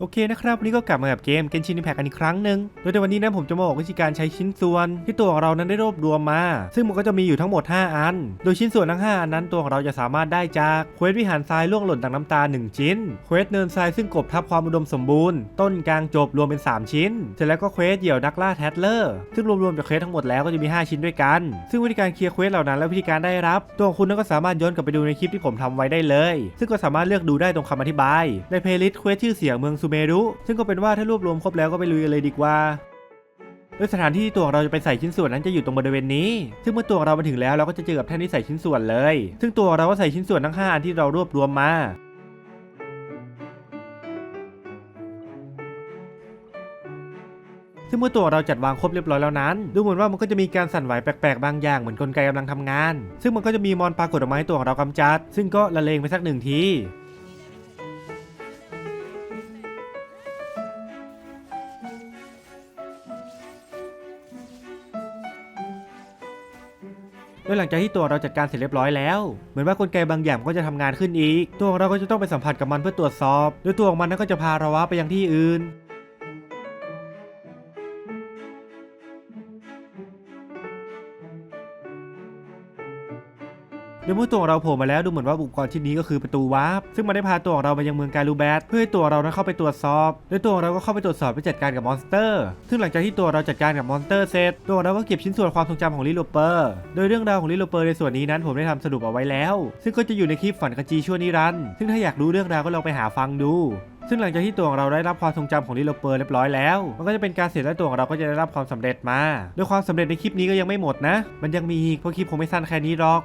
โอเคนะครับวันนี้ก็กลับมากับเกม Genshin Impact กันอีกครั้งหนึ่งโดยในวันนี้นะผมจะมาบอกวิธีการใช้ชิ้นส่วน ที่ตัวของเรานั้นได้รวบรวมมา ซึ่งมันก็จะมีอยู่ทั้งหมด 5 อัน โดยชิ้นส่วนทั้ง 5 อันนั้นตัวของเราจะสามารถได้จากเควสวิหารทรายล่วงหล่นดังน้ำตา 1 ชิ้นเควสเนินทรายซึ่งกบทับความอุดมสมบูรณ์ ต้นกลางจบรวมเป็น 3 ชิ้น เสร็จแล้วก็เควสเหยี่ยวนักล่าแทดเลอร์ซึ่งรวมๆจากเควสทั้งหมดแล้วก็จะมี 5 ชิ้นด้วยกัน ซึ่งวิธีการเคลียร์เควสเหล่านั้นและวิธีการได้รับ ตัวคุณนั้นก็สามารถย้อนกลับไปดูในคลิปที่ผมทำไว้ได้เลย ซึ่งก็สามารถเลือกดูได้ตรงคำอธิบายในเพลย์ลิสต์เควสชื่อเสียงเมืองซูเมรุซึ่งก็เป็นว่าถ้ารวบรวมครบแล้วก็ไปลุยกันเลยดีกว่าโดยสถานที่ที่ตัวของเราจะไปใส่ชิ้นส่วนนั้นจะอยู่ตรงบริเวณนี้ ซึ่งเมื่อตัวของเรามาถึงแล้วเราก็จะเจอกับแท่นที่ใส่ชิ้นส่วนเลย ซึ่งตัวเราก็ใส่ชิ้นส่วนทั้ง5อันที่เรารวบรวมมา ซึ่งเมื่อตัวเราจัดวางครบเรียบร้อยแล้วนั้น ดูเหมือนว่ามันก็จะมีการสั่นไหวแปลกๆบางอย่างเหมือนกลไกกำลังทำงาน ซึ่งมันก็จะมีมอนปรากฏออกมาให้ตัวเรากำจัด ซึ่งก็ละเลงไปสักหนึ่งที โดยหลังจากที่ตัวเราจัดการเสร็จเรียบร้อยแล้ว เหมือนว่ากลไกบางอย่างก็จะทำงานขึ้นอีก ตัวเราก็จะต้องไปสัมผัสกับมันเพื่อตรวจสอบโดยตัวของมันนั้นก็จะพาเราวะไปยังที่อื่น โดยเมื่อตัวของเราโผล่มาแล้วดูเหมือนว่าอุปกรณ์ชิ้นนี้ก็คือประตูวาร์ปซึ่งมันได้พาตัวของเรามายังเมืองการูแบทเพื่อให้ตัวเรานั้นเข้าไปตรวจสอบโดยตัวเราก็เข้าไปตรวจสอบเพื่อจัดการกับมอนสเตอร์ซึ่งหลังจากที่ตัวเราจัดการกับมอนสเตอร์เสร็จตัวเราก็เก็บชิ้นส่วนความทรงจำของลิโลเปอร์โดยเรื่องราวของลิโลเปอร์ในส่วนนี้นั้นผมได้ทำสรุปเอาไว้แล้ว ซึ่งก็จะอยู่ในคลิปฝันขจีชั่วนิรันดร์ซึ่งถ้าอยากรู้เรื่องราวก็ลองไปหาฟังดูซึ่งหลังจากที่ตัวของเราได้รับความทรงจำของลิโลเปอร์เรียบร้อยแล้ว มันก็จะเป็นการเสร็จและตัวของเราก็จะได้รับความสำเร็จมาโดยความสำเร็จในคลิปนี้ก็ยังไม่หมดนะ มันยังมีอีกเพราะคลิปผมไม่สั้นแค่นี้หรอก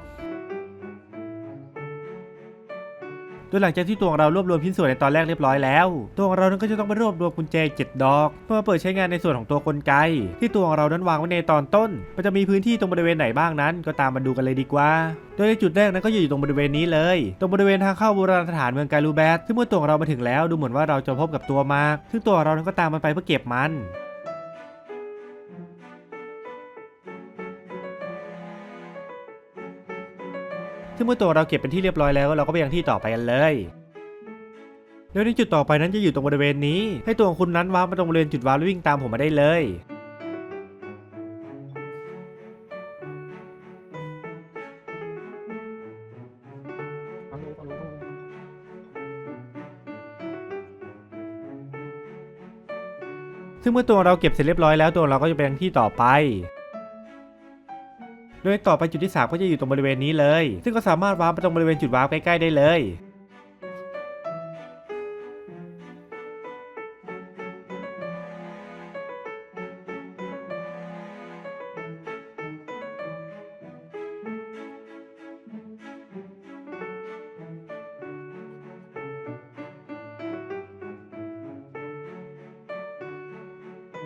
โดยหลังจากที่ตัวของเรารวบรวมชิ้นส่วนในตอนแรกเรียบร้อยแล้ว ตัวของเรานั้นก็จะต้องไปรวบรวมกุญแจเจ็ดอก เพื่อมาเปิดใช้งานในส่วนของตัวกลไก ที่ตัวของเรานั้นวางไว้ในตอนต้น มันจะมีพื้นที่ตรงบริเวณไหนบ้างนั้น ก็ตามมาดูกันเลยดีกว่า โดยในจุดแรกนั้นก็อยู่ตรงบริเวณนี้เลย ตรงบริเวณทางเข้าโบราณสถานเมืองการูแบทซึ่งเมื่อตัวของเรามาถึงแล้วดูเหมือนว่าเราจะพบกับตัวมากซึ่งตัวเรานั้นก็ตามมันไปเพื่อเก็บมัน ซึ่งเมื่อตัวเราเก็บเป็นที่เรียบร้อยแล้ว เราก็ไปยังที่ต่อไปกันเลยโดยในจุดต่อไปนั้นจะอยู่ตรงบริเวณนี้ ให้ตัวของคุณนั้นวาร์ปมาตรงบริเวณจุดวาร์ปแล้ววิ่งตามผมมาได้เลยซึ่งเมื่อตัวเราเก็บเสร็จเรียบร้อยแล้วตัวเราก็จะไปยังที่ต่อไป โดยต่อไปจุดที่ 3 ก็จะอยู่ตรงบริเวณนี้เลย ซึ่งก็สามารถวาร์ปไปตรงบริเวณจุดวาร์ปใกล้ๆได้เลย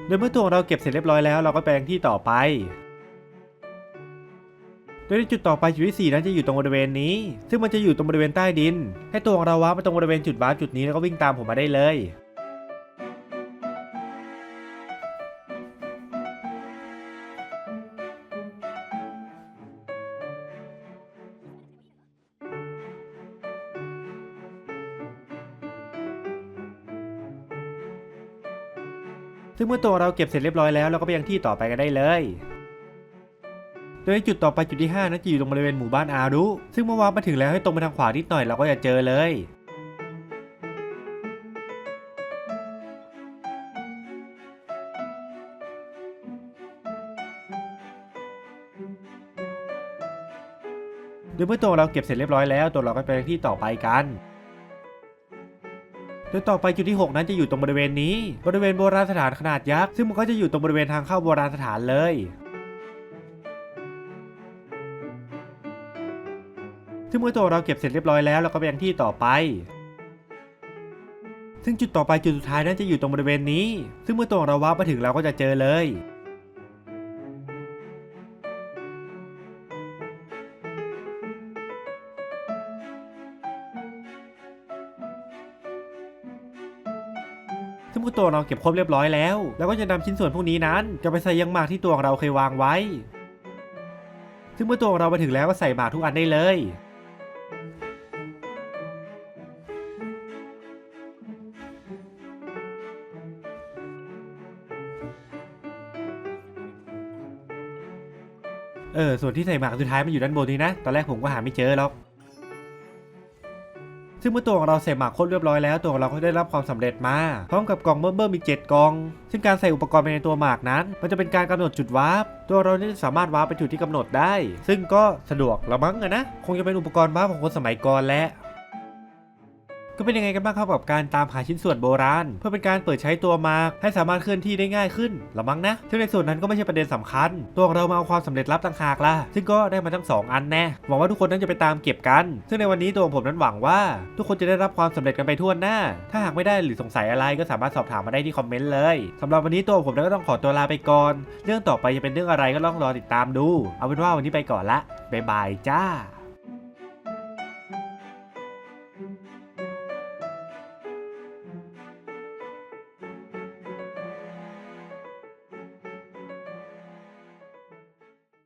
โดยเมื่อตัวของเราเก็บเสร็จเรียบร้อยแล้วเราก็ไปยังที่ต่อไป โดยจุดต่อไปจุดที่ 4 นั้นจะอยู่ตรงบริเวณนี้ ซึ่งมันจะอยู่ตรงบริเวณใต้ดิน ให้ตัวของเราวาร์ปไปตรงบริเวณจุดวาร์ปจุดนี้แล้วก็วิ่งตามผมมาได้เลย ซึ่งเมื่อตัวเราเก็บเสร็จเรียบร้อยแล้วเราก็ไปยังที่ต่อไปกันได้เลย โดยจุดต่อไปจุดที่5นั้นจะอยู่ตรงบริเวณหมู่บ้านอารุ ซึ่งเมื่อวานมาถึงแล้วให้ตรงไปทางขวานิดหน่อยเราก็จะเจอเลยโดยเมื่อตัวเราเก็บเสร็จเรียบร้อยแล้วตัวเราก็ไปที่ต่อไปกันโดยต่อไปจุดที่ 6 นั้นจะอยู่ตรงบริเวณนี้ บริเวณโบราณสถานขนาดยักษ์ ซึ่งมันก็จะอยู่ตรงบริเวณทางเข้าโบราณสถานเลย ซึ่งเมื่อตัวเราเก็บเสร็จเรียบร้อยแล้วเราก็ไปยังที่ต่อไป ซึ่งจุดต่อไปจุดสุดท้ายนั้นจะอยู่ตรงบริเวณนี้ ซึ่งเมื่อตัวเราวามาถึงเราก็จะเจอเลยซึ่งเมื่อตัวเราเก็บครบเรียบร้อยแล้วเราก็จะนำชิ้นส่วนพวกนี้นั้น จะไปใส่ยังหมากที่ตัวเราเคยวางไว้ ซึ่งเมื่อตัวเรามาถึงแล้วก็ใส่หมากทุกอันได้เลย เออส่วนที่ใส่หมากสุดท้ายมันอยู่ด้านบนนี้นะ ตอนแรกผมก็หาไม่เจอหรอกซึ่งเมื่อตัวของเราใส่หมากครบเรียบร้อยแล้วตัวของเราก็ได้รับความสำเร็จมาพร้อมกับกล่องเบิ่มๆอีก 7กล่อง ซึ่งการใส่อุปกรณ์ไปในตัวหมากนั้น มันจะเป็นการกำหนดจุดวาร์ปตัวเรานี่สามารถวาร์ปไปจุดที่กำหนดได้ ซึ่งก็สะดวกละมั้งนะคงจะเป็นอุปกรณ์วาร์ปของคนสมัยก่อนแหละ ก็เป็นยังไงกันบ้างครับกับการตามหาชิ้นส่วนโบราณ เพื่อเป็นการเปิดใช้ตัวมาร์กให้สามารถเคลื่อนที่ได้ง่ายขึ้นละมั้งนะซึ่งในส่วนนั้นก็ไม่ใช่ประเด็นสำคัญ ตัวของเรามาเอาความสำเร็จลับต่างหากล่ะ ซึ่งก็ได้มาทั้งสองอันแน่หวังว่าทุกคนนั้นจะไปตามเก็บกัน ซึ่งในวันนี้ตัวผมนั้นหวังว่า ทุกคนจะได้รับความสำเร็จกันไปทั่วหน้า ถ้าหากไม่ได้หรือสงสัยอะไรก็สามารถสอบถามมาได้ที่คอมเมนต์เลยสำหรับวันนี้ตัวผมนั้นก็ต้องขอตัวลาไปก่อน เรื่องต่อไปจะเป็นเรื่องอะไรก็ต้องรอติดตามดู เอาเป็นว่าวันนี้ไปก่อนละบ๊ายบายจ้า